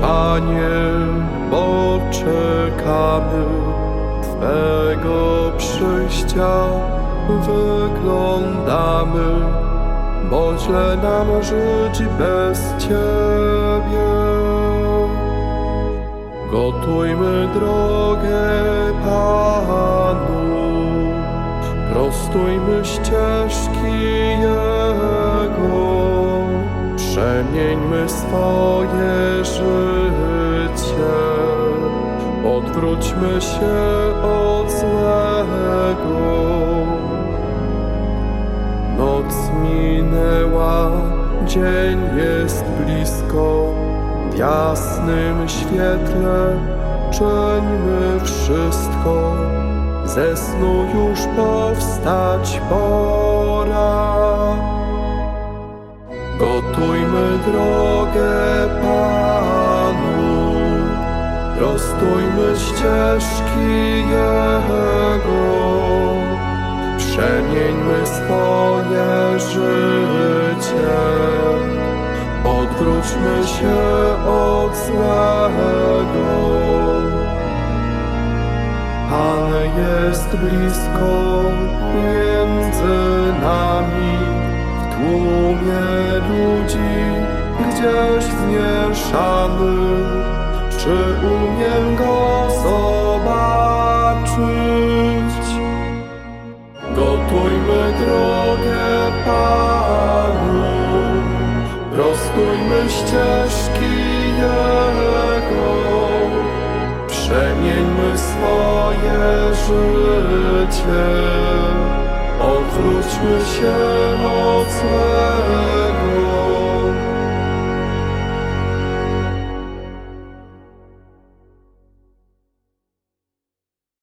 Panie, bo czekamy Twego przyjścia, wyglądamy, bo źle nam żyć bez Ciebie. Gotujmy drogę Panu, prostujmy ścieżki Jego, przemieńmy swoje życie, odwróćmy się od złego. Noc minęła, dzień jest blisko, w jasnym świetle czyńmy wszystko, ze snu już powstać pora. Gotujmy drogę Panu, prostujmy ścieżki Jego. Przemieńmy swoje życie, odwróćmy się od złego. Pan jest blisko między nami, ludzi gdzieś zmieszany. Czy umiem go zobaczyć? Gotujmy drogę Panu, prostujmy ścieżki Jego, przemieńmy swoje życie, odwróćmy się od złego.